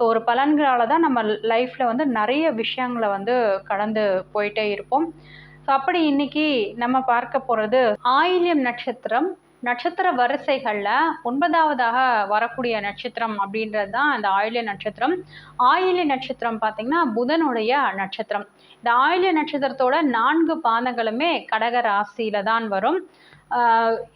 So ஒரு பலன்களால் தான் நம்ம லைஃப்பில் வந்து நிறைய விஷயங்களை வந்து கடந்து போயிட்டே இருப்போம். ஸோ அப்படி இன்னைக்கு நம்ம பார்க்க போகிறது ஆயில்யம் நட்சத்திரம். நட்சத்திர வரிசைகளில் ஒன்பதாவதாக வரக்கூடிய நட்சத்திரம் அப்படின்றது தான் இந்த ஆயில்ய நட்சத்திரம். ஆயில்ய நட்சத்திரம் பார்த்திங்கன்னா புதனுடைய நட்சத்திரம். இந்த ஆயில்ய நட்சத்திரத்தோட நான்கு பாதங்களுமே கடக ராசியில தான் வரும்.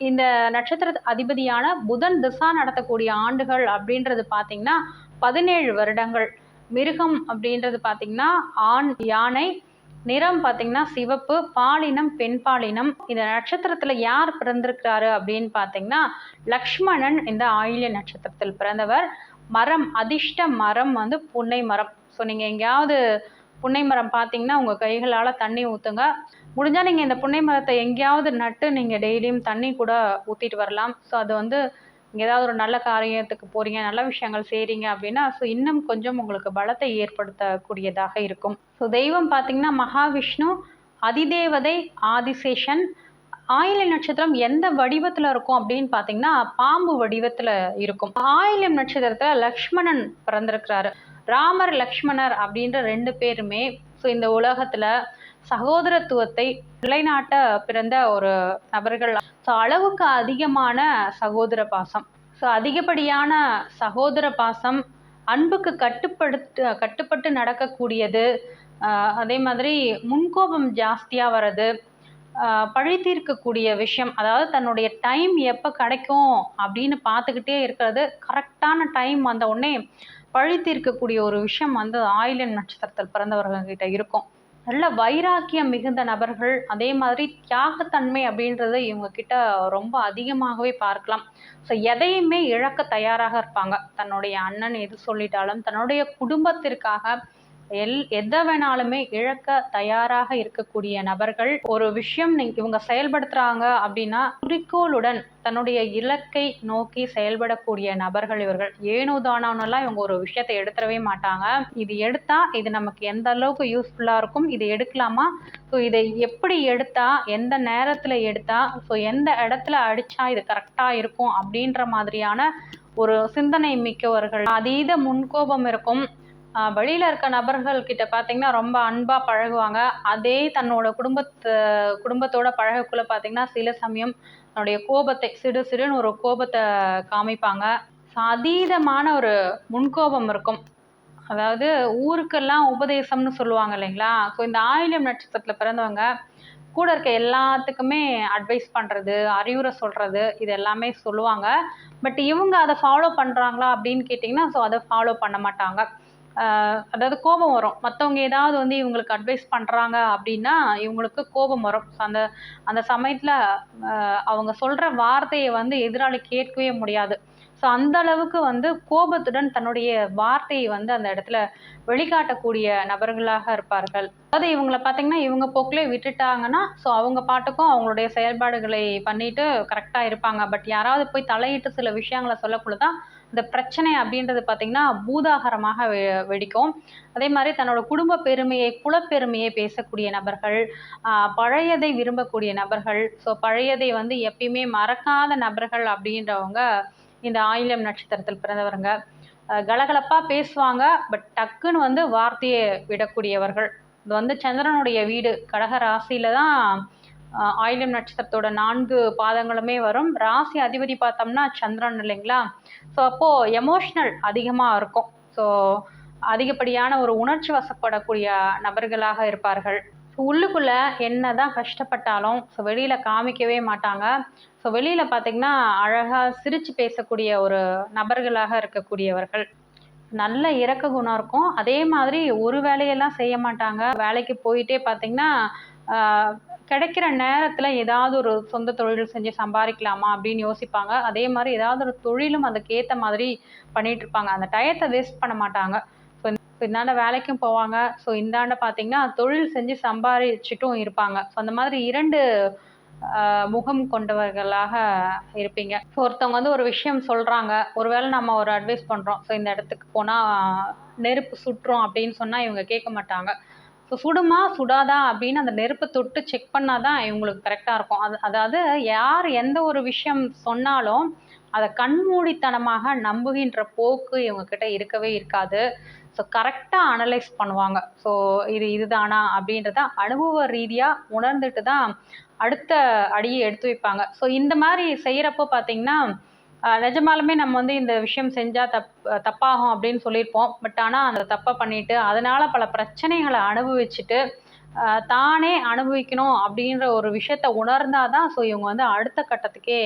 இந்த நட்சத்திர அதிபதியான புதன் திசா நடத்தக்கூடிய ஆண்டுகள் அப்படின்றது பார்த்திங்கன்னா பதினேழு வருடங்கள். மிருகம் அப்படின்றது பார்த்திங்கன்னா ஆண் யானை நிறம் பார்த்தீங்கன்னா சிவப்பு பாலினம் பெண் பாலினம். இந்த நட்சத்திரத்தில் யார் பிறந்திருக்கிறாரு அப்படின்னு பார்த்தீங்கன்னா லக்ஷ்மணன் இந்த ஆயில்ய நட்சத்திரத்தில் பிறந்தவர். மரம் அதிர்ஷ்ட மரம் வந்து புன்னை மரம். ஸோ நீங்கள் எங்கேயாவது புன்னை மரம் பார்த்தீங்கன்னா உங்கள் கைகளால் தண்ணி ஊற்றுங்க முடிஞ்சால் நீங்கள் இந்த புன்னை மரத்தை எங்கேயாவது நட்டு நீங்கள் டெய்லியும் தண்ணி கூட ஊற்றிட்டு வரலாம். ஸோ அது வந்து நீங்கள் ஏதாவது ஒரு நல்ல காரியத்துக்கு போகிறீங்க நல்ல விஷயங்கள் செய்கிறீங்க அப்படின்னா ஸோ இன்னும் கொஞ்சம் உங்களுக்கு பலத்தை ஏற்படுத்தக்கூடியதாக இருக்கும். ஸோ தெய்வம் பார்த்திங்கன்னா மகாவிஷ்ணு அதிதேவதை ஆதிசேஷன் ஆயில்ய நட்சத்திரம் எந்த வடிவத்தில் இருக்கும் அப்படின்னு பார்த்தீங்கன்னா பாம்பு வடிவத்தில் இருக்கும். ஆயிலம் நட்சத்திரத்தில் லக்ஷ்மணன் பிறந்திருக்கிறாரு. ராமர் லக்ஷ்மணர் அப்படின்ற ரெண்டு பேருமே ஸோ இந்த உலகத்தில் சகோதரத்துவத்தை நிலைநாட்ட பிறந்த ஒரு நபர்கள் ஸோ அளவுக்கு அதிகமான சகோதர பாசம். ஸோ அதிகப்படியான சகோதர பாசம் அன்புக்கு கட்டுப்படுத்து கட்டுப்பட்டு நடக்கக்கூடியது. அதே மாதிரி முன்கோபம் ஜாஸ்தியாக வர்றது பழி தீர்க்கக்கூடிய விஷயம் அதாவது தன்னுடைய டைம் எப்போ கிடைக்கும் அப்படின்னு பார்த்துக்கிட்டே இருக்கிறது கரெக்டான டைம் வந்த உடனே பழி தீர்க்கக்கூடிய ஒரு விஷயம் வந்து ஆயிலன் நட்சத்திரத்தில் பிறந்தவர்கள்கிட்ட இருக்கும். நல்ல வைராக்கியம் மிகுந்த நபர்கள் அதே மாதிரி தியாகத்தன்மை அப்படின்றத இவங்க கிட்ட ரொம்ப அதிகமாகவே பார்க்கலாம். ஸோ எதையுமே இழக்க தயாராக இருப்பாங்க. தன்னுடைய அண்ணன் எது சொல்லிட்டாலும் தன்னுடைய குடும்பத்திற்காக எல் எதை வேணாலுமே இழக்க தயாராக இருக்கக்கூடிய நபர்கள் ஒரு விஷயம் இவங்க செயல்படுத்துறாங்க அப்படின்னா குறிக்கோளுடன் தன்னுடைய இலக்கை நோக்கி செயல்படக்கூடிய நபர்கள் இவர்கள். ஏனோ தானோன்னெல்லாம் இவங்க ஒரு விஷயத்தை எடுத்துடவே மாட்டாங்க. இது எடுத்தா இது நமக்கு எந்த அளவுக்கு யூஸ்ஃபுல்லாக இருக்கும் இது எடுக்கலாமா? ஸோ இதை எப்படி எடுத்தா எந்த நேரத்தில் எடுத்தா ஸோ எந்த இடத்துல அடிச்சா இது கரெக்டாக இருக்கும் அப்படின்ற மாதிரியான ஒரு சிந்தனை மிக்கவர்கள். அதீத முன்கோபம் இருக்கும். வழியில் இருக்க நபர்கள் கிட்ட பார்த்தீங்கன்னா ரொம்ப அன்பாக பழகுவாங்க. அதே தன்னோட குடும்பத்து குடும்பத்தோட பழகக்குள்ளே பார்த்தீங்கன்னா சில சமயம் தன்னுடைய கோபத்தை சிடு சிடுன்னு ஒரு கோபத்தை காமிப்பாங்க. அதீதமான ஒரு முன்கோபம் இருக்கும். அதாவது ஊருக்கெல்லாம் உபதேசம்னு சொல்லுவாங்க இல்லைங்களா? ஸோ இந்த ஆயிலம் நட்சத்திரத்தில் பிறந்தவங்க கூட இருக்க எல்லாத்துக்குமே அட்வைஸ் பண்ணுறது அறிவுரை சொல்கிறது இது எல்லாமே சொல்லுவாங்க. பட் இவங்க அதை ஃபாலோ பண்ணுறாங்களா அப்படின்னு கேட்டிங்கன்னா ஸோ அதை ஃபாலோ பண்ண மாட்டாங்க. அதாவது கோபம் வரும். மற்றவங்க ஏதாவது வந்து இவங்களுக்கு அட்வைஸ் பண்ணுறாங்க அப்படின்னா இவங்களுக்கு கோபம் வரும். ஸோ அந்த அந்த சமயத்தில் அவங்க சொல்கிற வார்த்தையை வந்து எதிராளி கேட்கவே முடியாது. ஸோ அந்த அளவுக்கு வந்து கோபத்துடன் தன்னுடைய வார்த்தையை வந்து அந்த இடத்துல வெளிக்காட்டக்கூடிய நபர்களாக இருப்பார்கள். அதாவது இவங்கள பார்த்தீங்கன்னா இவங்க போக்கிலே விட்டுட்டாங்கன்னா ஸோ அவங்க பாட்டுக்கும் அவங்களுடைய செயல்பாடுகளை பண்ணிட்டு கரெக்டாக இருப்பாங்க. பட் யாராவது போய் தலையிட்டு சில விஷயங்களை சொல்லக்குள்ள தான் இந்த பிரச்சனை அப்படின்றது பார்த்திங்கன்னா பூதாகரமாக வெ வெடிக்கும். அதே மாதிரி தன்னோட குடும்ப பெருமையை குலப்பெருமையை பேசக்கூடிய நபர்கள் பழையதை விரும்பக்கூடிய நபர்கள் ஸோ பழையதை வந்து எப்பயுமே மறக்காத நபர்கள் அப்படின்றவங்க இந்த ஆயிலம் நட்சத்திரத்தில் பிறந்தவருங்க. கலகலப்பாக பேசுவாங்க பட் டக்குன்னு வந்து வார்த்தையை விடக்கூடியவர்கள். இது வந்து சந்திரனுடைய வீடு கடக ராசியில தான் ஆயிலம் நட்சத்திரத்தோட நான்கு பாதங்களுமே வரும். ராசி அதிபதி பார்த்தோம்னா சந்திரன் இல்லைங்களா? ஸோ அப்போது எமோஷ்னல் அதிகமாக இருக்கும். ஸோ அதிகப்படியான ஒரு உணர்ச்சி வசப்படக்கூடிய நபர்களாக இருப்பார்கள். ஸோ உள்ளுக்குள்ளே என்ன தான் கஷ்டப்பட்டாலும் ஸோ வெளியில் காமிக்கவே மாட்டாங்க. ஸோ வெளியில் பார்த்திங்கன்னா அழகாக சிரித்து பேசக்கூடிய ஒரு நபர்களாக இருக்கக்கூடியவர்கள். நல்ல இறக்க குணம் இருக்கும். அதே மாதிரி ஒரு வேலையெல்லாம் செய்ய மாட்டாங்க. வேலைக்கு போயிட்டே பார்த்தீங்கன்னா கிடைக்கிற நேரத்தில் ஏதாவது ஒரு சொந்த தொழில் செஞ்சு சம்பாதிக்கலாமா அப்படின்னு யோசிப்பாங்க. அதே மாதிரி ஏதாவது ஒரு தொழிலும் அதுக்கேற்ற மாதிரி பண்ணிகிட்டு இருப்பாங்க அந்த டயத்தை வேஸ்ட் பண்ண மாட்டாங்க. ஸோ இந்தாண்ட வேலைக்கும் போவாங்க. ஸோ இந்தாண்ட பார்த்தீங்கன்னா தொழில் செஞ்சு சம்பாதிச்சிட்டும் இருப்பாங்க. ஸோ அந்த மாதிரி இரண்டு முகம் கொண்டவர்களாக இருப்பீங்க. ஸோ ஒருத்தவங்க வந்து ஒரு விஷயம் சொல்கிறாங்க ஒருவேளை நம்ம ஒரு அட்வைஸ் பண்ணுறோம் ஸோ இந்த இடத்துக்கு போனால் நெருப்பு சுட்டுரும் அப்படின்னு சொன்னால் இவங்க கேட்க மாட்டாங்க. ஸோ சுடுமா சுடாதா அப்படின்னு அந்த நெருப்பை தொட்டு செக் பண்ணால் தான் இவங்களுக்கு கரெக்டாக இருக்கும். அது அதாவது யார் எந்த ஒரு விஷயம் சொன்னாலும் அதை கண்மூடித்தனமாக நம்புகின்ற போக்கு இவங்கக்கிட்ட இருக்கவே இருக்காது. ஸோ கரெக்டாக அனலைஸ் பண்ணுவாங்க. ஸோ இது இதுதானா அப்படின்றத அனுபவ ரீதியாக உணர்ந்துட்டு தான் அடுத்த அடியை எடுத்து வைப்பாங்க. ஸோ இந்த மாதிரி செய்கிறப்போ பார்த்தீங்கன்னா நிஜமாலுமே நம்ம வந்து இந்த விஷயம் செஞ்சால் தப் தப்பாகும் அப்படின்னு சொல்லியிருப்போம். பட் ஆனால் அந்த தப்பை பண்ணிட்டு அதனால் பல பிரச்சனைகளை அனுபவிச்சுட்டு தானே அனுபவிக்கணும் அப்படின்ற ஒரு விஷயத்த உணர்ந்தாதான் ஸோ இவங்க வந்து அடுத்த கட்டத்துக்கே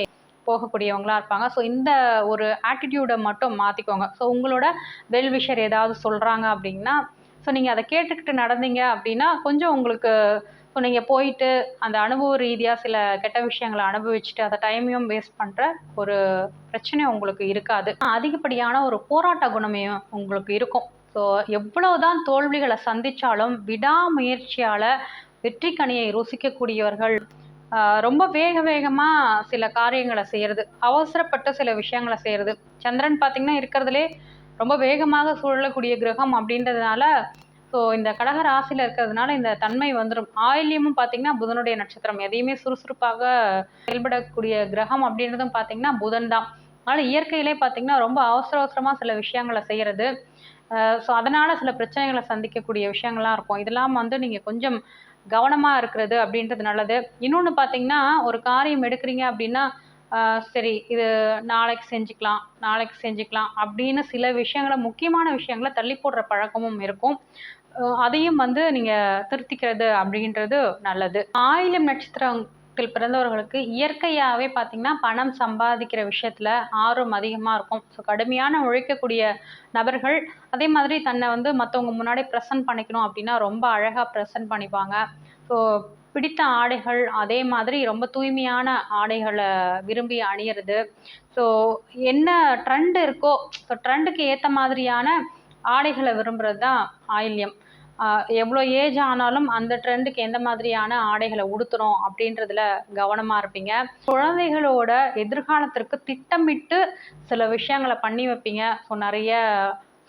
போகக்கூடியவங்களா இருப்பாங்க. ஸோ இந்த ஒரு ஆட்டிடியூடை மட்டும் மாற்றிக்கோங்க ஸோ உங்களோட வெல்விஷர் ஏதாவது சொல்கிறாங்க அப்படின்னா ஸோ நீங்கள் அதை கேட்டுக்கிட்டு நடந்தீங்க அப்படின்னா கொஞ்சம் உங்களுக்கு ஸோ நீங்கள் போயிட்டு அந்த அனுபவ ரீதியாக சில கெட்ட விஷயங்களை அனுபவிச்சுட்டு அந்த டைமையும் வேஸ்ட் பண்ணுற ஒரு பிரச்சனை உங்களுக்கு இருக்காது. அதிகப்படியான ஒரு போராட்ட குணமையும் உங்களுக்கு இருக்கும். ஸோ எவ்வளவுதான் தோல்விகளை சந்தித்தாலும் விடாமுயற்சியால் வெற்றி கனியை ருசிக்கக்கூடியவர்கள் ரொம்ப வேக வேகமாக சில காரியங்களை செய்கிறது அவசரப்பட்ட சில விஷயங்களை செய்கிறது சந்திரன் பார்த்திங்கன்னா இருக்கிறதுலே ரொம்ப வேகமாக சூழலக்கூடிய கிரகம் அப்படின்றதுனால ஸோ இந்த கடக ராசியில் இருக்கிறதுனால இந்த தன்மை வந்துடும் ஆயில்யமும் பார்த்தீங்கன்னா புதனுடைய நட்சத்திரம். எதையுமே சுறுசுறுப்பாக செயல்படக்கூடிய கிரகம் அப்படின்றதும் பார்த்தீங்கன்னா புதன் தான். அதனால் இயற்கையிலே பார்த்தீங்கன்னா ரொம்ப அவசர அவசரமாக சில விஷயங்களை செய்கிறது ஸோ அதனால் சில பிரச்சனைகளை சந்திக்கக்கூடிய விஷயங்கள்லாம் இருக்கும். இதெல்லாம் வந்து நீங்கள் கொஞ்சம் கவனமாக இருக்கிறது அப்படின்றது நல்லது. இன்னொன்று பார்த்தீங்கன்னா ஒரு காரியம் எடுக்கிறீங்க அப்படின்னா சரி இது நாளைக்கு செஞ்சுக்கலாம் நாளைக்கு செஞ்சுக்கலாம் அப்படின்னு சில விஷயங்களை முக்கியமான விஷயங்களை தள்ளி போடுற பழக்கமும் இருக்கும். அதையும் வந்து நீங்கள் திருத்திக்கிறது அப்படின்றது நல்லது. ஆயிலம் நட்சத்திரத்தில் பிறந்தவர்களுக்கு இயற்கையாகவே பார்த்தீங்கன்னா பணம் சம்பாதிக்கிற விஷயத்தில் ஆர்வம் அதிகமாக இருக்கும். ஸோ கடுமையான உழைக்கக்கூடிய நபர்கள் அதே மாதிரி தன்னை வந்து மற்றவங்க முன்னாடி ப்ரெசன்ட் பண்ணிக்கணும் அப்படின்னா ரொம்ப அழகாக ப்ரெசன்ட் பண்ணிப்பாங்க. ஸோ பிடித்த ஆடைகள் அதே மாதிரி ரொம்ப தூய்மையான ஆடைகளை விரும்பி அணியிறது. ஸோ என்ன ட்ரெண்ட் இருக்கோ ஸோ ட்ரெண்டுக்கு ஏற்ற மாதிரியான ஆடைகளை விரும்புகிறது தான் ஆயில்யம் எவ்வளோ ஏஜ் ஆனாலும் அந்த ட்ரெண்டுக்கு எந்த மாதிரியான ஆடைகளை உடுத்துறோம் அப்படின்றதுல கவனமாக இருப்பீங்க. குழந்தைகளோட எதிர்காலத்திற்கு திட்டமிட்டு சில விஷயங்களை பண்ணி வைப்பீங்க. ஸோ நிறைய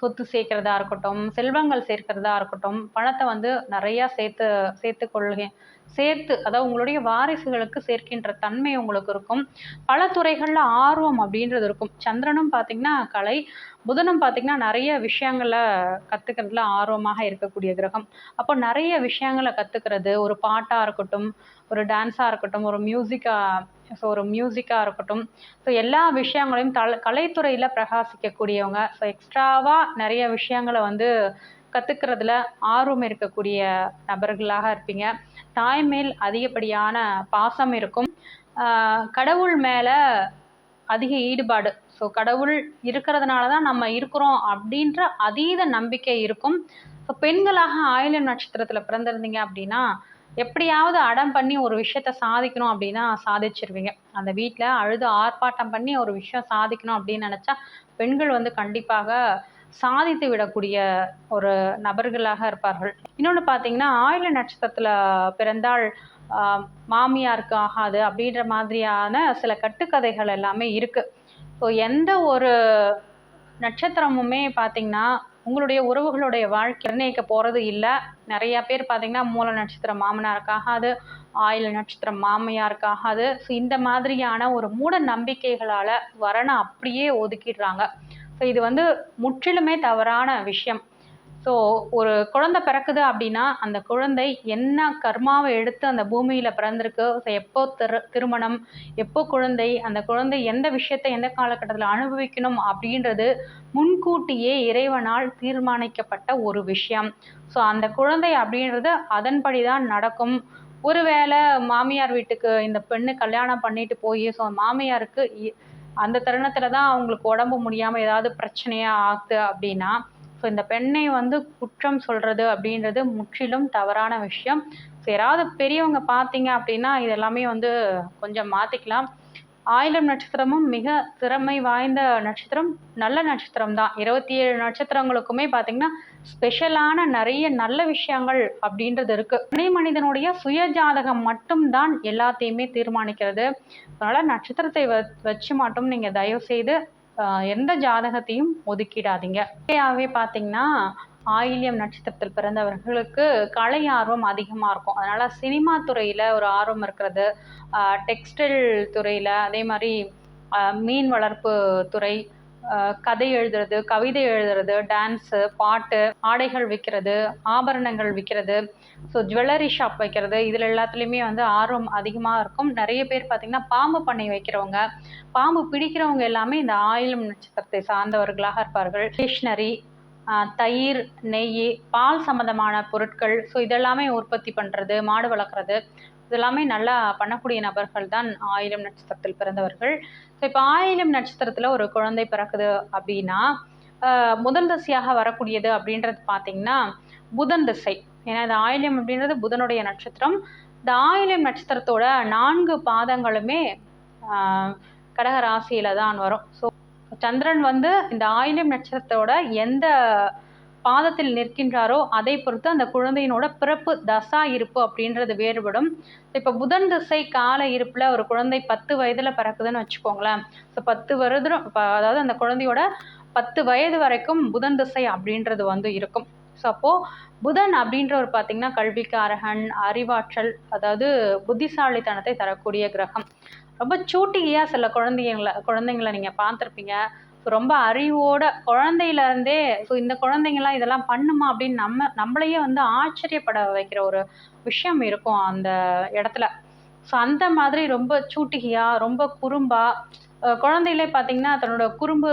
சொத்து சேர்க்கிறதா இருக்கட்டும் செல்வங்கள் சேர்க்கிறதா இருக்கட்டும் பணத்தை வந்து நிறையா சேர்த்து சேர்த்து கொள்கிறேன் சேர்த்து அதாவது உங்களுடைய வாரிசுகளுக்கு சேர்க்கின்ற தன்மை உங்களுக்கு இருக்கும். பல துறைகளில் ஆர்வம் அப்படின்றது இருக்கும். சந்திரனும் பார்த்திங்கன்னா கலை புதனும் பார்த்திங்கன்னா நிறைய விஷயங்களை கற்றுக்கிறதுல ஆர்வமாக இருக்கக்கூடிய கிரகம். அப்போ நிறைய விஷயங்களை கற்றுக்கிறது ஒரு பாட்டாக இருக்கட்டும் ஒரு டான்ஸாக இருக்கட்டும் ஒரு மியூசிக்காக ஸோ ஒரு மியூசிக்காக இருக்கட்டும். ஸோ எல்லா விஷயங்களையும் தல கலைத்துறையில் பிரகாசிக்கக்கூடியவங்க. ஸோ எக்ஸ்ட்ராவாக நிறைய விஷயங்களை வந்து கற்றுக்கிறதுல ஆர்வம் இருக்கக்கூடிய நபர்களாக இருப்பீங்க. தாய் மேல் அதிகப்படியான பாசம் இருக்கும். கடவுள் மேலே அதிக ஈடுபாடு. ஸோ கடவுள் இருக்கிறதுனால தான் நம்ம இருக்கிறோம் அப்படின்ற அதீத நம்பிக்கை இருக்கும். ஸோ பெண்களாக ஆயிலம் நட்சத்திரத்தில் பிறந்திருந்தீங்க அப்படின்னா எப்படியாவது அடம் பண்ணி ஒரு விஷயத்த சாதிக்கணும் அப்படின்னா சாதிச்சிருவீங்க. அந்த வீட்டில் அழுது ஆர்ப்பாட்டம் பண்ணி ஒரு விஷயம் சாதிக்கணும் அப்படின்னு நினச்சா பெண்கள் வந்து கண்டிப்பாக சாதித்து விடக்கூடிய ஒரு நபர்களாக இருப்பார்கள். இன்னொன்று பார்த்தீங்கன்னா ஆயுள நட்சத்திரத்தில் பிறந்தால் மாமியாருக்கு ஆகாது அப்படின்ற மாதிரியான சில கட்டுக்கதைகள் எல்லாமே இருக்குது ஸோ எந்த ஒரு நட்சத்திரமுமே பார்த்தீங்கன்னா உங்களுடைய உறவுகளுடைய வாழ்க்கை நிர்ணயிக்க போகிறது இல்லை. நிறைய பேர் பார்த்தீங்கன்னா மூல நட்சத்திரம் மாமனாருக்காகாது ஆயில் நட்சத்திரம் மாமையாருக்காகாது. ஸோ இந்த மாதிரியான ஒரு மூட நம்பிக்கைகளால் வரனை அப்படியே ஒதுக்கிடுறாங்க. ஸோ இது வந்து முற்றிலுமே தவறான விஷயம். ஸோ ஒரு குழந்தை பிறக்குது அப்படின்னா அந்த குழந்தை என்ன கர்மாவை எடுத்து அந்த பூமியில் பிறந்திருக்கு? ஸோ எப்போ திரு திருமணம்? எப்போ குழந்தை? அந்த குழந்தை எந்த விஷயத்தை எந்த காலகட்டத்தில் அனுபவிக்கணும் அப்படின்றது முன்கூட்டியே இறைவனால் தீர்மானிக்கப்பட்ட ஒரு விஷயம். ஸோ அந்த குழந்தை அப்படின்றது அதன்படி தான் நடக்கும். ஒருவேளை மாமியார் வீட்டுக்கு இந்த பெண்ணு கல்யாணம் பண்ணிட்டு போய் ஸோ மாமியாருக்கு இ- அந்த தருணத்தில் தான் அவங்களுக்கு உடம்பு முடியாமல் ஏதாவது பிரச்சனையாக ஆகுது அப்படின்னா ஸோ இந்த பெண்ணை வந்து குற்றம் சொல்கிறது அப்படின்றது முற்றிலும் தவறான விஷயம். ஸோ யாராவது பெரியவங்க பார்த்தீங்க அப்படின்னா இது எல்லாமே வந்து கொஞ்சம் மாற்றிக்கலாம் ஆயிலம் நட்சத்திரமும் மிக திறமை வாய்ந்த நட்சத்திரம் நல்ல நட்சத்திரம் தான். இருபத்தி ஏழு நட்சத்திரங்களுக்குமே பார்த்தீங்கன்னா ஸ்பெஷலான நிறைய நல்ல விஷயங்கள் அப்படின்றது இருக்குது துணை மனிதனுடைய சுய ஜாதகம் மட்டும்தான் எல்லாத்தையுமே தீர்மானிக்கிறது. அதனால் நட்சத்திரத்தை வ வச்சு மட்டும் நீங்கள் தயவு செய்து எந்த ஜாதகத்தையும் ஒதுக்கிடாதீங்க. இயற்கையாகவே பார்த்தீங்கன்னா ஆயில்யம் நட்சத்திரத்தில் பிறந்தவர்களுக்கு கலை ஆர்வம் அதிகமாக இருக்கும். அதனால் சினிமா துறையில் ஒரு ஆர்வம் இருக்கிறது. டெக்ஸ்டைல் துறையில் அதே மாதிரி மீன் வளர்ப்பு துறை கதை எழுதுறது கவிதை எழுதுறது டான்ஸு பாட்டு ஆடைகள் விற்கிறது ஆபரணங்கள் விற்கிறது ஸோ ஜுவல்லரி ஷாப் வைக்கிறது. இதில் எல்லாத்துலேயுமே வந்து ஆர்வம் அதிகமாக இருக்கும். நிறைய பேர் பார்த்திங்கன்னா பாம்பு பண்ணை வைக்கிறவங்க பாம்பு பிடிக்கிறவங்க எல்லாமே இந்த ஆயிலம் நட்சத்திரத்தை சார்ந்தவர்களாக இருப்பார்கள். ஸ்டேஷ்னரி தயிர் நெய் பால் சம்மந்தமான பொருட்கள். ஸோ இதெல்லாமே உற்பத்தி பண்ணுறது மாடு வளர்க்குறது. இதெல்லாமே நல்லா பண்ணக்கூடிய நபர்கள் தான் ஆயிலம் நட்சத்திரத்தில் பிறந்தவர்கள். ஸோ இப்போ ஆயிலம் நட்சத்திரத்தில் ஒரு குழந்தை பிறக்குது அப்படின்னா முதல் திசையாக வரக்கூடியது அப்படின்றது பார்த்தீங்கன்னா புதன் திசை. ஏன்னா இந்த ஆயிலம் அப்படின்றது புதனுடைய நட்சத்திரம். இந்த ஆயிலம் நட்சத்திரத்தோட நான்கு பாதங்களுமே கடகராசியில் கடக ராசியில தான் வரும். ஸோ சந்திரன் வந்து இந்த ஆயிலம் நட்சத்திரத்தோட எந்த பாதத்தில் நிற்கின்றாரோ அதை பொறுத்து அந்த குழந்தையினோட பிறப்பு தசா இருப்பு அப்படின்றது வேறுபடும். இப்போ புதன் திசை கால இருப்பில் ஒரு குழந்தை பத்து வயதில் பிறக்குதுன்னு வச்சுக்கோங்களேன். ஸோ பத்து வருடம் இப்போ அதாவது அந்த குழந்தையோட பத்து வயது வரைக்கும் புதன் திசை அப்படின்றது வந்து இருக்கும். ஸோ அப்போது புதன் அப்படின்றவர் பார்த்தீங்கன்னா கல்விக்காரகன் அறிவாற்றல் அதாவது புத்திசாலித்தனத்தை தரக்கூடிய கிரகம். ரொம்ப சூட்டிகையாக சில குழந்தைங்களை குழந்தைங்கள நீங்கள் பார்த்துருப்பீங்க. ரொம்ப அறிவோட குழந்தையிலேருந்தே ஸோ இந்த குழந்தைங்கலாம் இதெல்லாம் பண்ணுமா? அப்படின்னு நம்ம நம்மளையே வந்து ஆச்சரியப்பட வைக்கிற ஒரு விஷயம் இருக்கும் அந்த இடத்துல. ஸோ அந்த மாதிரி ரொம்ப சூட்டிகையாக ரொம்ப குறும்பா குழந்தையிலே பார்த்தீங்கன்னா தன்னோட குறும்பு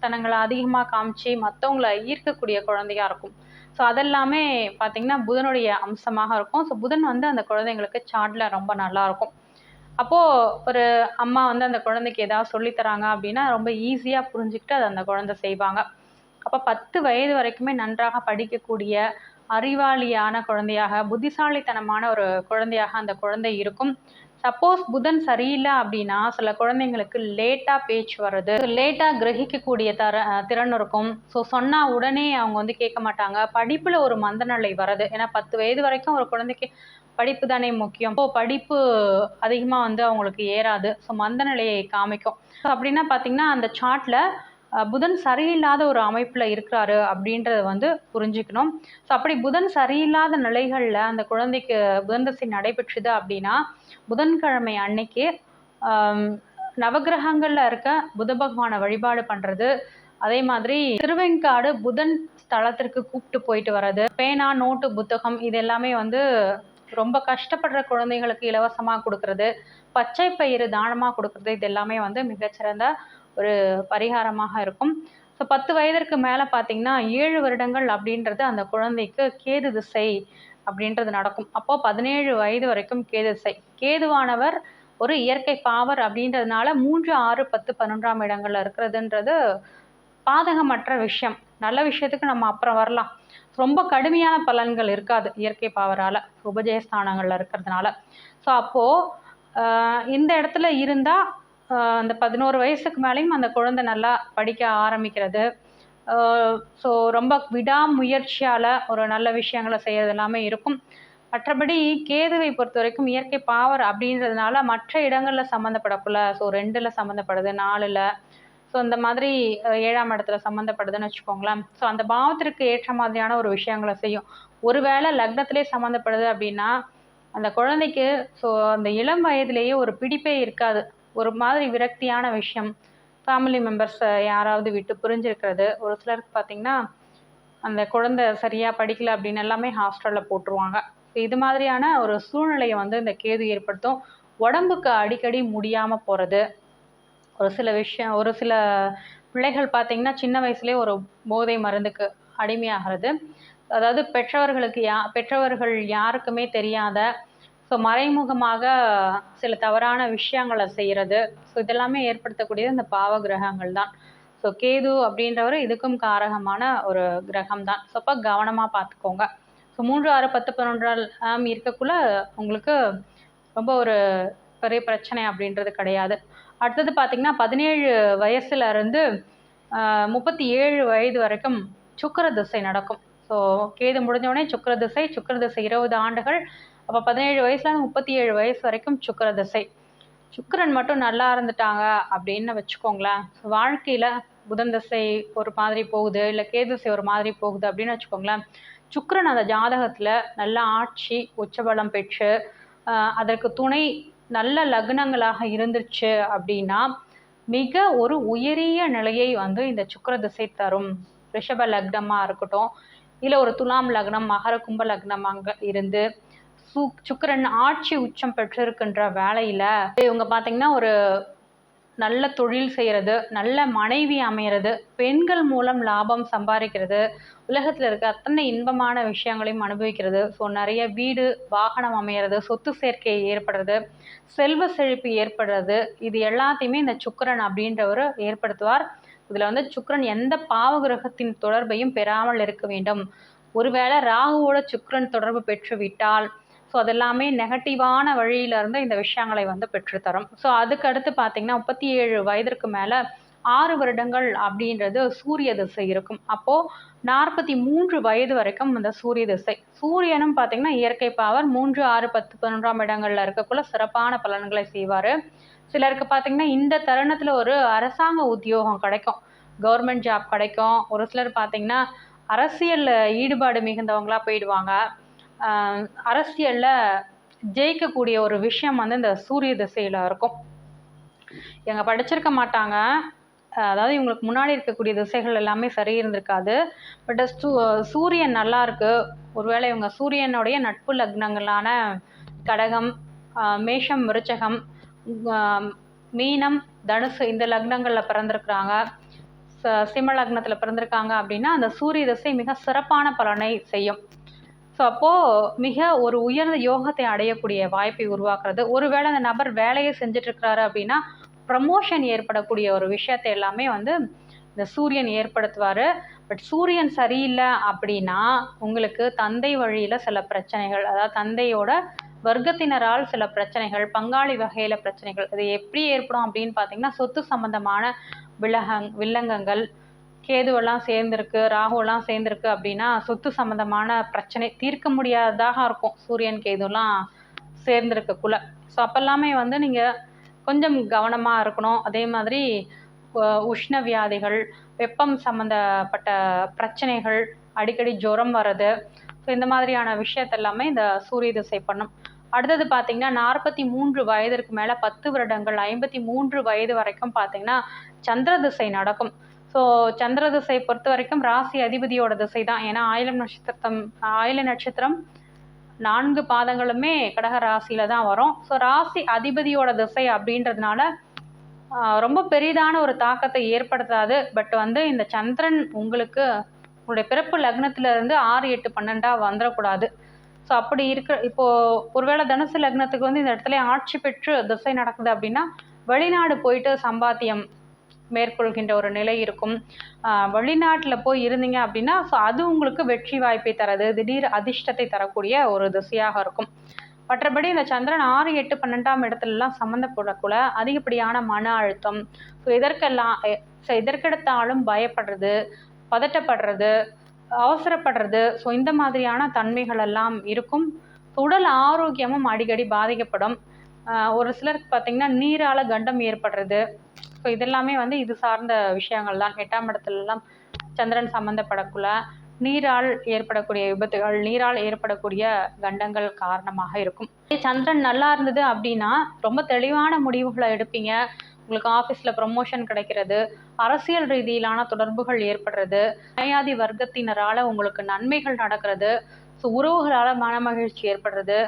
தனங்களை அதிகமாக காமிச்சு மற்றவங்கள ஈர்க்கக்கூடிய குழந்தையாக இருக்கும். ஸோ அதெல்லாமே பார்த்தீங்கன்னா புதனுடைய அம்சமாக இருக்கும். ஸோ புதன் வந்து அந்த குழந்தைங்களுக்கு சாட்டில் ரொம்ப நல்லாயிருக்கும் அப்போது ஒரு அம்மா வந்து அந்த குழந்தைக்கு ஏதாவது சொல்லித்தராங்க அப்படின்னா ரொம்ப ஈஸியாக புரிஞ்சுக்கிட்டு அதை அந்த குழந்தை செய்வாங்க. அப்போ பத்து வயது வரைக்குமே நன்றாக படிக்கக்கூடிய அறிவாளியான குழந்தையாக புத்திசாலித்தனமான ஒரு குழந்தையாக அந்த குழந்தை இருக்கும். சப்போஸ் புதன் சரியில்லை அப்படின்னா சில குழந்தைங்களுக்கு லேட்டாக பேச்சு வர்றது லேட்டாக கிரகிக்கக்கூடிய தர திறன் இருக்கும். ஸோ சொன்னால் உடனே அவங்க வந்து கேட்க மாட்டாங்க. படிப்பில் ஒரு மந்தநிலை வர்றது. ஏன்னா பத்து வயது வரைக்கும் ஒரு குழந்தைக்கு படிப்பு தானே முக்கியம். இப்போ படிப்பு அதிகமாக வந்து அவங்களுக்கு ஏறாது. ஸோ மந்தநிலையை காமிக்கும். ஸோ அப்படின்னா பார்த்தீங்கன்னா அந்த சார்ட்டில் புதன் சரியில்லாத ஒரு அமைப்பில் இருக்கிறாரு அப்படின்றத வந்து புரிஞ்சுக்கணும். ஸோ அப்படி புதன் சரியில்லாத நிலைகளில் அந்த குழந்தைக்கு புதன் தசை நடைபெற்றுது அப்படின்னா புதன்கிழமை அன்னைக்கு நவகிரகங்களில் நவக்கிரகங்களில் இருக்க புத பகவானை வழிபாடு பண்ணுறது அதே மாதிரி திருவெண்காடு புதன் ஸ்தலத்திற்கு கூப்பிட்டு போயிட்டு வர்றது. பேனா நோட்டு புத்தகம் இது எல்லாமே வந்து ரொம்ப கஷ்டப்படுற குழந்தைங்களுக்கு இலவசமாக கொடுக்கறது. பச்சை பயிறு தானமாக கொடுக்கறது இது எல்லாமே வந்து மிகச்சிறந்த ஒரு பரிகாரமாக இருக்கும். ஸோ பத்து வயதிற்கு மேலே பார்த்தீங்கன்னா ஏழு வருடங்கள் அப்படின்றது அந்த குழந்தைக்கு கேது திசை அப்படின்றது நடக்கும். அப்போது பதினேழு வயது வரைக்கும் கேது திசை. கேதுவானவர் ஒரு இயற்கை பாவர் அப்படின்றதுனால மூன்று ஆறு பத்து பன்னெண்டாம் இடங்கள்ல இருக்கிறதுன்றது பாதகமற்ற விஷயம். நல்ல விஷயத்துக்கு நம்ம அப்புறம் வரலாம். ரொம்ப கடுமையான பலன்கள் இருக்காது இயற்கை பாவரால் உபஜயஸ்தானங்களில் இருக்கிறதுனால. ஸோ அப்போது இந்த இடத்துல இருந்தால் அந்த பதினோரு வயசுக்கு மேலேயும் அந்த குழந்தை நல்லா படிக்க ஆரம்பிக்கிறது. ஸோ ரொம்ப விடாமுயற்சியால் ஒரு நல்ல விஷயங்களை செய்கிறது எல்லாமே இருக்கும். மற்றபடி கேதுவை பொறுத்த வரைக்கும் இயற்கை பாவர் அப்படின்றதுனால மற்ற இடங்களில் சம்மந்தப்படக்குள்ள ஸோ ரெண்டில் சம்மந்தப்படுது நாலில். ஸோ இந்த மாதிரி ஏழாம் இடத்துல சம்மந்தப்படுதுன்னு வச்சுக்கோங்களேன். ஸோ அந்த பாவத்திற்கு ஏற்ற மாதிரியான ஒரு விஷயங்களை செய்யும். ஒருவேளை லக்னத்திலே சம்மந்தப்படுது அப்படின்னா அந்த குழந்தைக்கு ஸோ அந்த இளம் வயதிலேயே ஒரு பிடிப்பே இருக்காது. ஒரு மாதிரி விரக்தியான விஷயம். ஃபேமிலி மெம்பர்ஸை யாராவது விட்டு புரிஞ்சிருக்கிறது. ஒரு சிலருக்கு பார்த்தீங்கன்னா அந்த குழந்தை சரியாக படிக்கல அப்படின்னு எல்லாமே ஹாஸ்டலில் போட்டுருவாங்க. ஸோ இது மாதிரியான ஒரு சூழ்நிலையை வந்து இந்த கேது ஏற்படுத்தும். உடம்புக்கு அடிக்கடி முடியாமல் போகிறது ஒரு சில விஷயம் ஒரு சில பிள்ளைகள் பார்த்திங்கன்னா சின்ன வயசுலேயே ஒரு போதை மருந்துக்கு அடிமையாகிறது. அதாவது பெற்றவர்களுக்கு யா பெற்றவர்கள் யாருக்குமே தெரியாத ஸோ மறைமுகமாக சில தவறான விஷயங்களை செய்கிறது ஸோ இதெல்லாமே ஏற்படுத்தக்கூடியது இந்த பாவ கிரகங்கள் தான். ஸோ கேது அப்படின்றவர் இதுக்கும் காரகமான ஒரு கிரகம் தான். ஸோ அப்போ கவனமாக பார்த்துக்கோங்க. ஸோ மூன்று ஆறு பத்து பதினொன்றால் இருக்கக்குள்ள உங்களுக்கு ரொம்ப ஒரு பெரிய பிரச்சனை அப்படின்றது கிடையாது. அடுத்தது பார்த்திங்கன்னா பதினேழு வயசுல இருந்து முப்பத்தி ஏழு வயது வரைக்கும் சுக்கர திசை நடக்கும். ஸோ கேது முடிஞ்ச உடனே சுக்கிர திசை சுக்கிர திசை இருபது ஆண்டுகள் அப்போ பதினேழு வயசுலேருந்து முப்பத்தி ஏழு வயசு வரைக்கும் சுக்கிர திசை. சுக்கரன் மட்டும் நல்லா இருந்துட்டாங்க அப்படின்னு வச்சுக்கோங்களேன். வாழ்க்கையில் புதன் திசை ஒரு மாதிரி போகுது இல்லை கேதிசை ஒரு மாதிரி போகுது அப்படின்னு வச்சுக்கோங்களேன். சுக்கரன் அந்த ஜாதகத்தில் நல்ல ஆட்சி உச்சபலம் பெற்று அதற்கு துணை நல்ல லக்னங்களாக இருந்துச்சு அப்படின்னா மிக ஒரு உயரிய நிலையை வந்து இந்த சுக்கர திசை தரும். ரிஷப லக்னமாக இருக்கட்டும் இல்லை ஒரு துலாம் லக்னம் மகர கும்ப லக்னமாக இருந்து சுக்கரன் ஆட்சி உச்சம் பெற்றிருக்கின்ற வேலையில் இவங்க பார்த்தீங்கன்னா ஒரு நல்ல தொழில் செய்கிறது நல்ல மனைவி அமையிறது பெண்கள் மூலம் லாபம் சம்பாதிக்கிறது உலகத்தில் இருக்க அத்தனை இன்பமான விஷயங்களையும் அனுபவிக்கிறது. ஸோ நிறைய வீடு வாகனம் அமையிறது சொத்து சேர்க்கை ஏற்படுறது செல்வ செழிப்பு ஏற்படுறது இது எல்லாத்தையுமே இந்த சுக்கரன் அப்படின்றவர் ஏற்படுத்துவார். இதில் வந்து சுக்கரன் எந்த பாவ கிரகத்தின் தொடர்பையும் பெறாமல் இருக்க வேண்டும். ஒருவேளை ராகுவோட சுக்கரன் தொடர்பு பெற்று விட்டால் ஸோ அதெல்லாமே நெகட்டிவான வழியிலிருந்து இந்த விஷயங்களை வந்து பெற்றுத்தரும். ஸோ அதுக்கடுத்து பார்த்திங்கன்னா பார்த்தீங்கன்னா முப்பத்தி ஏழு வயதிற்கு மேலே ஆறு வருடங்கள் அப்படின்றது சூரிய திசை இருக்கும். அப்போது நாற்பத்தி மூன்று வயது வரைக்கும் இந்த சூரிய திசை. சூரியனும் பார்த்தீங்கன்னா இயற்கை பாவர் மூன்று ஆறு பத்து பதினொன்றாம் இடங்களில் இருக்கக்குள்ள சிறப்பான பலன்களை செய்வார். சிலருக்கு பார்த்தீங்கன்னா இந்த தருணத்தில் ஒரு அரசாங்க உத்தியோகம் கிடைக்கும். கவர்மெண்ட் ஜாப் கிடைக்கும். ஒரு சிலர் பார்த்தீங்கன்னா அரசியலில் ஈடுபாடு மிகுந்தவங்களாக போயிடுவாங்க. அரசியலில் ஜெயிக்கக்கூடிய ஒரு விஷயம் வந்து இந்த சூரிய திசையில் இருக்கும். இவங்க படிச்சிருக்க மாட்டாங்க. அதாவது இவங்களுக்கு முன்னாடி இருக்கக்கூடிய திசைகள் எல்லாமே சரி இருந்திருக்காது. பட் சூரியன் நல்லா இருக்கு. ஒருவேளை இவங்க சூரியனுடைய நட்பு லக்னங்களான கடகம் மேஷம் விருச்சகம் மீனம் தனுசு இந்த லக்னங்களில் பிறந்திருக்கிறாங்க. ச- சிம்ம லக்னத்தில் பிறந்திருக்காங்க அப்படின்னா அந்த சூரிய திசை மிக சிறப்பான பலனை செய்யும். ஸோ அப்போது மிக ஒரு உயர்ந்த யோகத்தை அடையக்கூடிய வாய்ப்பை உருவாக்குறது. ஒருவேளை அந்த நபர் வேலையை செஞ்சுட்டு இருக்கிறாரு அப்படின்னா ப்ரமோஷன் ஏற்படக்கூடிய ஒரு விஷயத்தை எல்லாமே வந்து இந்த சூரியன் ஏற்படுத்துவார். பட் சூரியன் சரியில்லை அப்படின்னா உங்களுக்கு தந்தை வழியில் சில பிரச்சனைகள் அதாவது தந்தையோட வர்க்கத்தினரால் சில பிரச்சனைகள் பங்காளி வகையில் பிரச்சனைகள் அது எப்படி ஏற்படும் அப்படின்னு பார்த்தீங்கன்னா சொத்து சம்பந்தமான விலகங் வில்லங்கங்கள் கேதுவெல்லாம் சேர்ந்துருக்கு ராகுவெல்லாம் சேர்ந்துருக்கு அப்படின்னா சொத்து சம்மந்தமான பிரச்சனை தீர்க்க முடியாததாக இருக்கும். சூரியன் கேதுலாம் சேர்ந்துருக்கக்குள்ள ஸோ அப்போல்லாமே வந்து நீங்கள் கொஞ்சம் கவனமாக இருக்கணும். அதே மாதிரி உஷ்ண வியாதிகள் வெப்பம் சம்மந்தப்பட்ட பிரச்சனைகள் அடிக்கடி ஜுரம் வர்றது. ஸோ இந்த மாதிரியான விஷயத்தெல்லாமே இந்த சூரிய திசை பண்ணும். அடுத்தது பார்த்தீங்கன்னா நாற்பத்தி மூன்று வயதிற்கு மேலே பத்து வருடங்கள் ஐம்பத்தி மூன்று வயது வரைக்கும் பார்த்தீங்கன்னா சந்திர திசை நடக்கும். ஸோ சந்திர திசை பொறுத்த வரைக்கும் ராசி அதிபதியோட திசை தான் ஏன்னா ஆயிலம் நட்சத்திரம் ஆயில நட்சத்திரம் நான்கு பாதங்களுமே கடக ராசியில தான் வரும். ஸோ ராசி அதிபதியோட திசை அப்படின்றதுனால ரொம்ப பெரிதான ஒரு தாக்கத்தை ஏற்படுத்தாது. பட் வந்து இந்த சந்திரன் உங்களுக்கு உங்களுடைய பிறப்பு லக்னத்திலேருந்து ஆறு எட்டு பன்னெண்டாக வந்துடக்கூடாது. ஸோ அப்படி இருக்க இப்போது ஒருவேளை தனுசு லக்னத்துக்கு வந்து இந்த இடத்துல ஆட்சி பெற்று திசை நடக்குது அப்படின்னா வெளிநாடு போயிட்டு சம்பாத்தியம் மேற்கொள்கின்ற ஒரு நிலை இருக்கும். வெளிநாட்டில் போய் இருந்தீங்க அப்படின்னா ஸோ அது உங்களுக்கு வெற்றி வாய்ப்பை தரது. திடீர் அதிர்ஷ்டத்தை தரக்கூடிய ஒரு திசையாக இருக்கும். மற்றபடி இந்த சந்திரன் ஆறு எட்டு பன்னெண்டாம் இடத்துலலாம் சம்மந்தப்படக்குள்ள அதிகப்படியான மன அழுத்தம். ஸோ இதற்கெல்லாம் ஸோ இதற்கெடுத்தாலும் பயப்படுறது பதட்டப்படுறது அவசரப்படுறது ஸோ இந்த மாதிரியான தன்மைகள் எல்லாம் இருக்கும் உடல் ஆரோக்கியமும் அடிக்கடி பாதிக்கப்படும். ஒரு சிலருக்கு பார்த்தீங்கன்னா நீரால கண்டம் ஏற்படுறது ஸோ இதெல்லாமே வந்து இது சார்ந்த விஷயங்கள் தான் எட்டாம் இடத்துலலாம் சந்திரன் சம்மந்தப்படக்குள்ள நீரால் ஏற்படக்கூடிய விபத்துகள் நீரால் ஏற்படக்கூடிய கண்டங்கள் காரணமாக இருக்கும். சந்திரன் நல்லா இருந்தது அப்படின்னா ரொம்ப தெளிவான முடிவுகளை எடுப்பீங்க. உங்களுக்கு ஆஃபீஸில் ப்ரொமோஷன் கிடைக்கிறது அரசியல் ரீதியிலான தொடர்புகள் ஏற்படுறது நயாதி வர்க்கத்தினரால் உங்களுக்கு நன்மைகள் நடக்கிறது ஸோ உறவுகளால் மனமகிழ்ச்சி ஏற்படுறது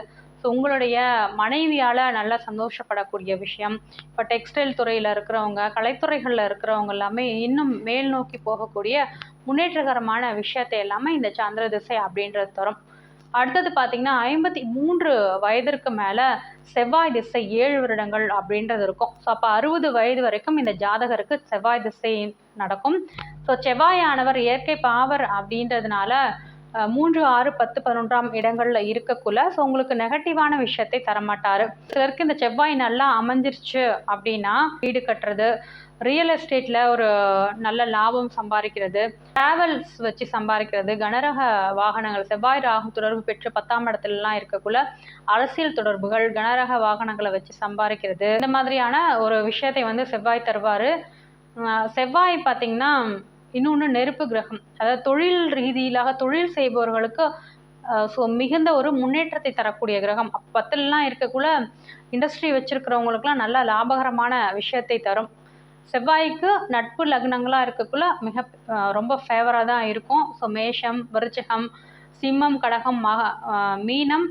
ஸோ உங்களுடைய மனைவியால் நல்லா சந்தோஷப்படக்கூடிய விஷயம் இப்போ டெக்ஸ்டைல் துறையில் இருக்கிறவங்க கலைத்துறைகளில் இருக்கிறவங்க எல்லாமே இன்னும் மேல் நோக்கி போகக்கூடிய முன்னேற்றகரமான விஷயத்தை எல்லாமே இந்த சந்திர திசை அப்படின்றது தரும். அடுத்தது பார்த்தீங்கன்னா ஐம்பத்தி மூன்று வயதிற்கு மேலே செவ்வாய் திசை ஏழு வருடங்கள் அப்படின்றது இருக்கும். ஸோ அப்போ அறுபது வயது வரைக்கும் இந்த ஜாதகருக்கு செவ்வாய் திசை நடக்கும். ஸோ செவ்வாயானவர் இயற்கை பாவர் அப்படின்றதுனால மூன்று ஆறு பத்து பதினொன்றாம் இடங்களில் இருக்கக்குள்ள ஸோ உங்களுக்கு நெகட்டிவான விஷயத்தை தரமாட்டார். சிலருக்கு இந்த செவ்வாய் நல்லா அமைஞ்சிருச்சு அப்படின்னா வீடு கட்டுறது ரியல் எஸ்டேட்டில் ஒரு நல்ல லாபம் சம்பாதிக்கிறது டிராவல்ஸ் வச்சு சம்பாதிக்கிறது கனரக வாகனங்கள் செவ்வாய் ராகு தொடர்பு பெற்று பத்தாம் இடத்துலலாம் இருக்கக்குள்ள அரசியல் தொடர்புகள் கனரக வாகனங்களை வச்சு சம்பாதிக்கிறது இந்த மாதிரியான ஒரு விஷயத்தை வந்து செவ்வாய் தருவார். செவ்வாய் பார்த்திங்கன்னா இன்னொன்று நெருப்பு கிரகம். அதாவது தொழில் ரீதியிலாக தொழில் செய்பவர்களுக்கு ஸோ மிகுந்த ஒரு முன்னேற்றத்தை தரக்கூடிய கிரகம். பத்துலலாம் இருக்கக்குள்ள இண்டஸ்ட்ரி வச்சுருக்கிறவங்களுக்குலாம் நல்ல லாபகரமான விஷயத்தை தரும். செவ்வாய்க்கு நட்பு லக்னங்களாக இருக்கக்குள்ள மிக ரொம்ப ஃபேவராக தான் இருக்கும். ஸோ மேஷம் விருச்சகம் சிம்மம் கடகம் மக மீனம்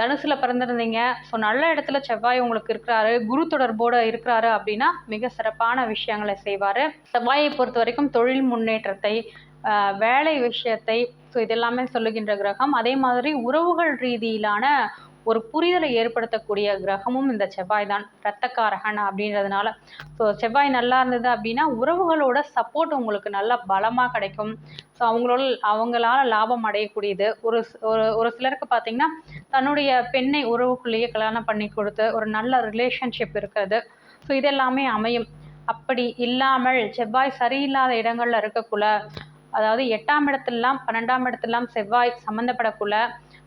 தனுசுல பிறந்திருந்தீங்க. ஸோ நல்ல இடத்துல செவ்வாய் உங்களுக்கு இருக்கிறாரு. குரு தொடர்போடு இருக்கிறாரு அப்படின்னா மிக சிறப்பான விஷயங்களை செய்வார். செவ்வாயை பொறுத்த வரைக்கும் தொழில் முன்னேற்றத்தை வேலை விஷயத்தை ஸோ இதெல்லாமே சொல்லுகின்ற கிரகம். அதே மாதிரி உறவுகள் ரீதியிலான ஒரு புரிதலை ஏற்படுத்தக்கூடிய கிரகமும் இந்த செவ்வாய் தான். இரத்தக்காரகன் அப்படின்றதுனால. ஸோ செவ்வாய் நல்லா இருந்தது அப்படின்னா உறவுகளோட சப்போர்ட் உங்களுக்கு நல்லா பலமாக கிடைக்கும். ஸோ அவங்களோட அவங்களால லாபம் அடையக்கூடியது. ஒரு ஒரு ஒரு சிலருக்கு பார்த்தீங்கன்னா தன்னுடைய பெண்ணை உறவுக்குள்ளேயே கல்யாணம் பண்ணி கொடுத்து ஒரு நல்ல ரிலேஷன்ஷிப் இருக்கிறது ஸோ இதெல்லாமே அமையும். அப்படி இல்லாமல் செவ்வாய் சரியில்லாத இடங்களில் இருக்கக்குள்ள அதாவது எட்டாம் இடத்துலலாம் பன்னெண்டாம் இடத்துலலாம் செவ்வாய் சம்மந்தப்படக்குள்ள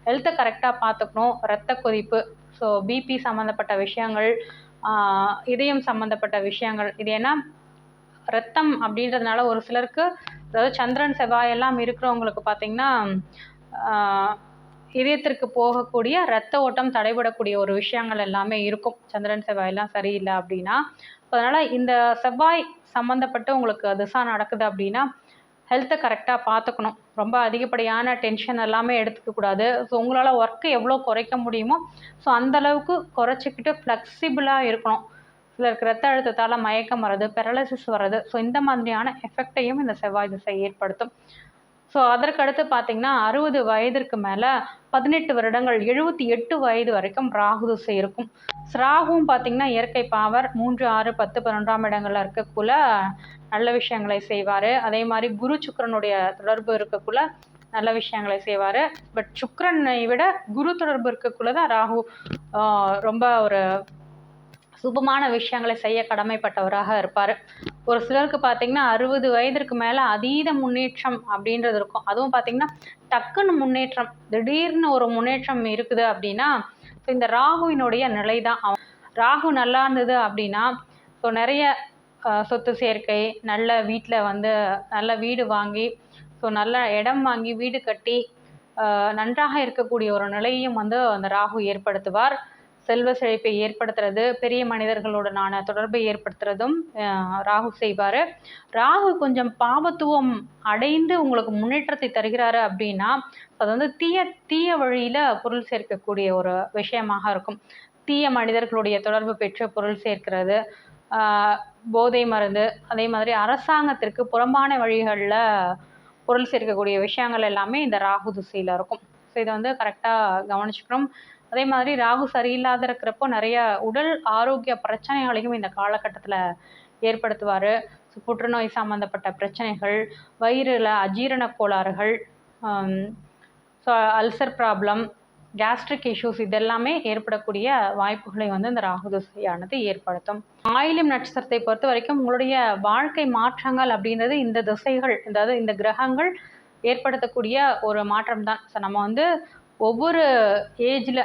ஹெல்த்தை கரெக்டாக பார்த்துக்கணும் ரத்த கொதிப்பு ஸோ பிபி சம்மந்தப்பட்ட விஷயங்கள் இதயம் சம்மந்தப்பட்ட விஷயங்கள். இது ஏன்னா ரத்தம் அப்படின்றதுனால ஒரு சிலருக்கு அதாவது சந்திரன் செவ்வாய் எல்லாம் இருக்கிறவங்களுக்கு பார்த்தீங்கன்னா இதயத்திற்கு போகக்கூடிய ரத்த ஓட்டம் தடைபடக்கூடிய ஒரு விஷயங்கள் எல்லாமே இருக்கும். சந்திரன் செவ்வாயெல்லாம் சரியில்லை அப்படின்னா. அதனால் இந்த செவ்வாய் சம்மந்தப்பட்டு உங்களுக்கு திசா நடக்குது அப்படின்னா ஹெல்த்தை கரெக்டாக பார்த்துக்கணும் ரொம்ப அதிகப்படியான டென்ஷன் எல்லாமே எடுத்துக்கக்கூடாது ஸோ உங்களால் ஒர்க்கு எவ்வளோ குறைக்க முடியுமோ ஸோ அந்த அளவுக்கு குறைச்சிக்கிட்டு ஃப்ளெக்சிபிளாக இருக்கணும். சிலருக்கு ரத்த அழுத்தத்தால் மயக்கம் வர்றது பெரலசிஸ் வர்றது. ஸோ இந்த மாதிரியான எஃபெக்டையும் இந்த செவ்வாய் திசை ஏற்படுத்தும். ஸோ அதற்கடுத்து பார்த்தீங்கன்னா அறுபது வயதிற்கு மேலே பதினெட்டு வருடங்கள் எழுபத்தி எட்டு வயது வரைக்கும் ராகு திசை இருக்கும். ராகுவும் பார்த்தீங்கன்னா இயற்கை பாவர் மூன்று ஆறு பத்து பன்னெண்டாம் இடங்களில் இருக்கக்குள்ள நல்ல விஷயங்களை செய்வார். அதே மாதிரி குரு சுக்கரனுடைய தொடர்பு இருக்கக்குள்ள நல்ல விஷயங்களை செய்வார். பட் சுக்கரனை விட குரு தொடர்பு இருக்கக்குள்ள தான் ராகு ரொம்ப ஒரு சுபமான விஷயங்களை செய்ய கடமைப்பட்டவராக இருப்பார். ஒரு சிலருக்கு பார்த்தீங்கன்னா அறுபது வயதிற்கு மேலே அதீத முன்னேற்றம் அப்படின்றது இருக்கும். அதுவும் பார்த்தீங்கன்னா டக்குன்னு முன்னேற்றம் திடீர்னு ஒரு முன்னேற்றம் இருக்குது அப்படின்னா ஸோ இந்த ராகுவினுடைய நிலை தான் ராகு நல்லா இருந்தது அப்படின்னா ஸோ நிறைய சொத்து சேர்க்கை நல்ல வீட்டில் வந்து நல்ல வீடு வாங்கி ஸோ நல்ல இடம் வாங்கி வீடு கட்டி நன்றாக இருக்கக்கூடிய ஒரு நிலையையும் வந்து அந்த ராகு ஏற்படுத்துவார். செல்வ செழிப்பை ஏற்படுத்துறது பெரிய மனிதர்களுடனான தொடர்பை ஏற்படுத்துறதும் ராகு செய்வார். ராகு கொஞ்சம் பாவத்துவம் அடைந்து உங்களுக்கு முன்னேற்றத்தை தருகிறாரு அப்படின்னா அது வந்து தீய தீய வழியில் பொருள் சேர்க்கக்கூடிய ஒரு விஷயமாக இருக்கும். தீய மனிதர்களுடைய தொடர்பு பெற்று பொருள் சேர்க்கிறது போதை மருந்து அதே மாதிரி அரசாங்கத்திற்கு புறம்பான வழிகளில் பொருள் சேர்க்கக்கூடிய விஷயங்கள் எல்லாமே இந்த ராகு திசையில் இருக்கும். ஸோ இதை வந்து கரெக்டாக கவனிச்சுக்கணும். அதே மாதிரி ராகு சரியில்லாத இருக்கிறப்போ நிறைய உடல் ஆரோக்கிய பிரச்சனைகளையும் இந்த காலகட்டத்தில் ஏற்படுத்துவார். ஸோ புற்றுநோய் சம்மந்தப்பட்ட பிரச்சனைகள் வயிறில் அஜீரண கோளாறுகள் so ulcer problem gastric issues இதெல்லாமே ஏற்படக்கூடிய வாய்ப்புகளை வந்து இந்த ராகு திசையானது ஏற்படுத்தும். ஆயிலும் நட்சத்திரத்தை பொறுத்த வரைக்கும் உங்களுடைய வாழ்க்கை மாற்றங்கள் அப்படின்றது இந்த திசைகள் அதாவது இந்த கிரகங்கள் ஏற்படுத்தக்கூடிய ஒரு மாற்றம் தான் ஸோ நம்ம வந்து ஒவ்வொரு ஏஜில்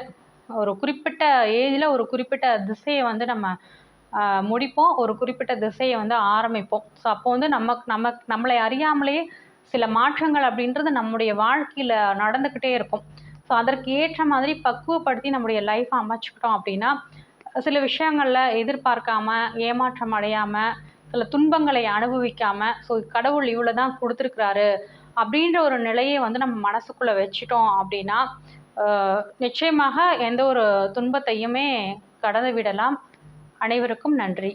ஒரு குறிப்பிட்ட ஏஜில் ஒரு குறிப்பிட்ட திசையை வந்து நம்ம முடிப்போம். ஒரு குறிப்பிட்ட திசையை வந்து ஆரம்பிப்போம். ஸோ அப்போ வந்து நமக்கு நமக்கு நம்மளை அறியாமலேயே சில மாற்றங்கள் அப்படின்றது நம்முடைய வாழ்க்கையில் நடந்துக்கிட்டே இருக்கும். ஸோ அதற்கு ஏற்ற மாதிரி பக்குவப்படுத்தி நம்முடைய லைஃப்பை அமைச்சுக்கிட்டோம் அப்படின்னா சில விஷயங்களில் எதிர்பார்க்காம ஏமாற்றம் அடையாமல் சில துன்பங்களை அனுபவிக்காமல் ஸோ கடவுள் இவ்வளோ தான் கொடுத்துருக்குறாரு. அப்படின்ற ஒரு நிலையை வந்து நம்ம மனசுக்குள்ளே வச்சிட்டோம் அப்படின்னா நிச்சயமாக எந்த ஒரு துன்பத்தையுமே கடந்து விடலாம். அனைவருக்கும் நன்றி.